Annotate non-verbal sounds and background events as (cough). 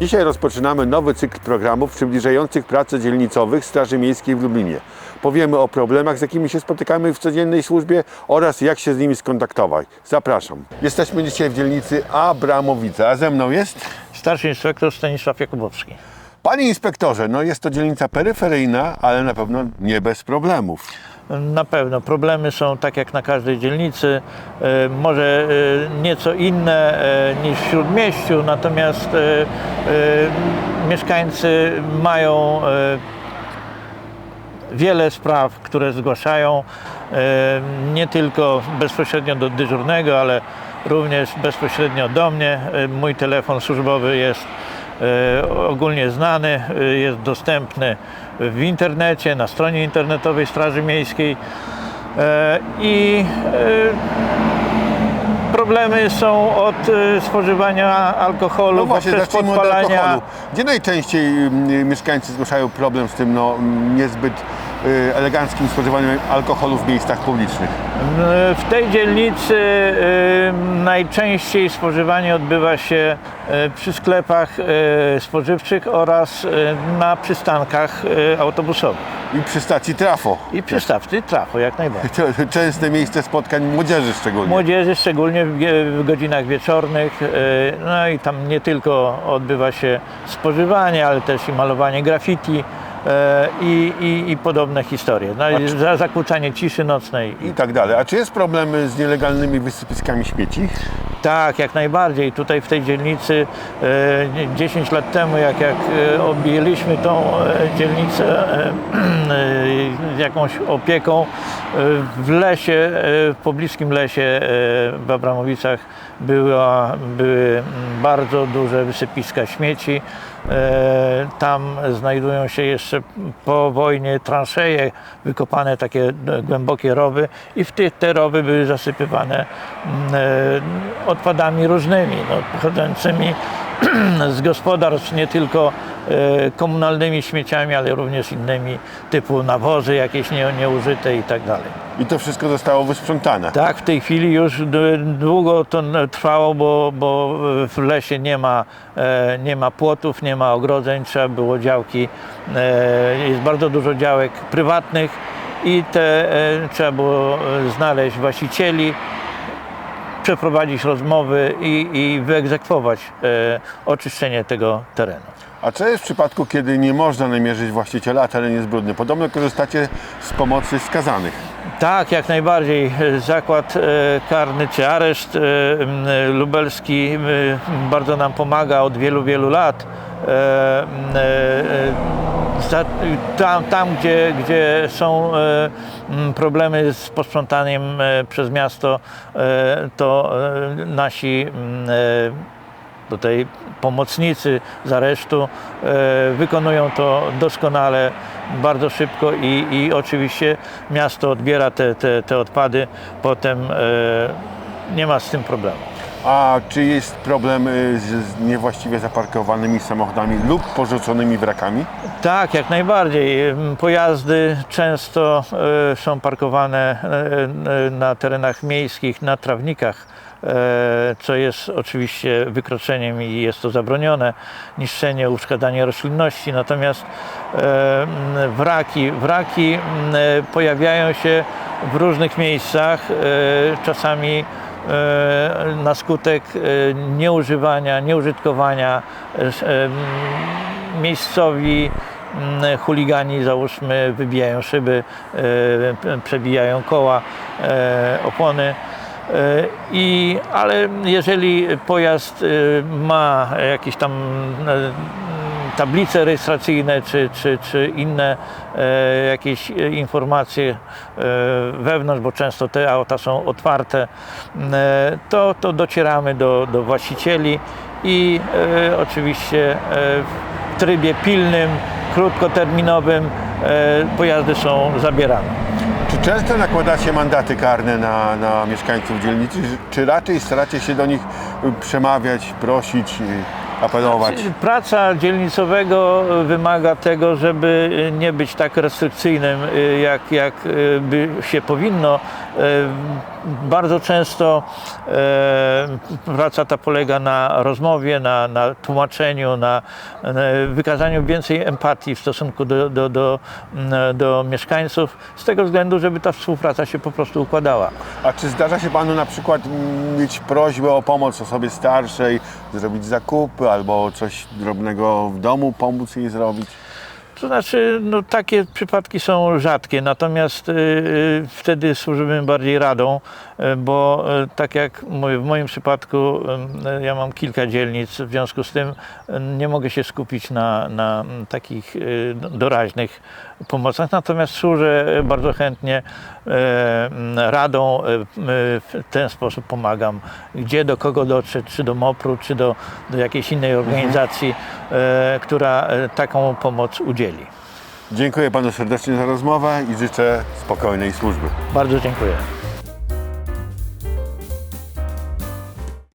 Dzisiaj rozpoczynamy nowy cykl programów przybliżających pracę dzielnicowych Straży Miejskiej w Lublinie. Powiemy o problemach, z jakimi się spotykamy w codziennej służbie oraz jak się z nimi skontaktować. Zapraszam. Jesteśmy dzisiaj w dzielnicy Abramowice, a ze mną jest... Starszy inspektor Stanisław Jakubowski. Panie inspektorze, no jest to dzielnica peryferyjna, ale na pewno nie bez problemów. Na pewno problemy są tak jak na każdej dzielnicy, e, może e, nieco inne e, niż w śródmieściu, natomiast mieszkańcy mają wiele spraw, które zgłaszają, nie tylko bezpośrednio do dyżurnego, ale również bezpośrednio do mnie. Mój telefon służbowy jest ogólnie znany, e, jest dostępny w internecie, na stronie internetowej Straży Miejskiej E, i e, problemy są od e, spożywania alkoholu No właśnie, poprzez podpalania. alkoholu. Gdzie najczęściej mm, mieszkańcy zgłaszają problem z tym no, niezbyt y, eleganckim spożywaniem alkoholu w miejscach publicznych? W tej dzielnicy y, najczęściej spożywanie odbywa się y, przy sklepach y, spożywczych oraz y, na przystankach y, autobusowych I przy stacji trafo. i przy stawce trafo jak najbardziej. To częste miejsce spotkań młodzieży szczególnie. Młodzieży, szczególnie w, godzinach wieczornych, y, no i tam nie tylko odbywa się spożywanie, ale też i malowanie graffiti y, i, i, i podobne historie. No, i za zakłócanie ciszy nocnej I tak dalej. A czy jest problem z nielegalnymi wysypiskami śmieci? Tak, jak najbardziej. Tutaj w tej dzielnicy e, 10 lat temu, jak, jak e, objęliśmy tą e, dzielnicę e, e, jakąś opieką, e, w lesie, e, w pobliskim lesie e, w Abramowicach była, były bardzo duże wysypiska śmieci. E, Tam znajdują się jeszcze po wojnie transzeje, wykopane takie e, głębokie rowy i w tych te rowy były zasypywane mm, e, odpadami różnymi, no, pochodzącymi (clears throat) z gospodarstw, nie tylko e, komunalnymi śmieciami, ale również innymi, typu nawozy jakieś nie, nieużyte i tak dalej. I to wszystko zostało wysprzątane. Tak, w tej chwili już długo to trwało, bo, bo w lesie nie ma, e, nie ma płotów, nie ma ogrodzeń, trzeba było działki, e, jest bardzo dużo działek prywatnych i te e, trzeba było znaleźć właścicieli, przeprowadzić rozmowy i, i wyegzekwować e, oczyszczenie tego terenu. A co jest w przypadku, kiedy nie można namierzyć właściciela, a teren jest brudny? Podobno korzystacie z pomocy skazanych. Tak, jak najbardziej. Zakład e, karny czy areszt e, lubelski bardzo nam pomaga od wielu, wielu lat. E, Tam, tam gdzie, gdzie są problemy z posprzątaniem przez miasto, to nasi tutaj pomocnicy z aresztu e, wykonują to doskonale, bardzo szybko i, i oczywiście miasto odbiera te, te, te odpady, potem e, nie ma z tym problemu. A czy jest problem y, z, niewłaściwie zaparkowanymi samochodami lub porzuconymi wrakami? Tak, jak najbardziej. Pojazdy często e, są parkowane e, e, na terenach miejskich, na trawnikach, e, co jest oczywiście wykroczeniem i jest to zabronione. Niszczenie, uszkadzanie roślinności. Natomiast e, wraki, wraki e, pojawiają się w różnych miejscach, e, czasami e, na skutek e, nieużywania, nieużytkowania e, miejscowi chuligani załóżmy wybijają szyby, e, przebijają koła, e, opony. E, I, ale jeżeli pojazd e, ma jakieś tam e, tablice rejestracyjne czy, czy, czy inne jakieś informacje wewnątrz, bo często te auta są otwarte, to, to docieramy do, do właścicieli i oczywiście w trybie pilnym, krótkoterminowym pojazdy są zabierane. Często nakładacie mandaty karne na, na mieszkańców dzielnicy, czy raczej staracie się do nich przemawiać, prosić? Apelować? Praca dzielnicowego wymaga tego, żeby nie być tak restrykcyjnym, jak, jak by się powinno. Bardzo często e, praca ta polega na rozmowie, na, na tłumaczeniu, na, wykazaniu więcej empatii w stosunku do, do, do, do mieszkańców, z tego względu, żeby ta współpraca się po prostu układała. A czy zdarza się Panu na przykład mieć prośbę o pomoc osobie starszej, zrobić zakupy albo coś drobnego w domu, pomóc jej zrobić? To znaczy, no, takie przypadki są rzadkie, natomiast y, y, wtedy służymy bardziej radą, y, bo tak jak mówię, w moim przypadku ja mam kilka dzielnic, w związku z tym nie mogę się skupić na, na mm, takich y, doraźnych pomocach, natomiast służę bardzo chętnie mm, radą, w ten sposób pomagam, gdzie do kogo dotrzeć, czy do MOPR-u, czy do, do jakiejś innej organizacji, y, która taką pomoc udzieli. Dziękuję Panu serdecznie za rozmowę i życzę spokojnej służby. Bardzo dziękuję.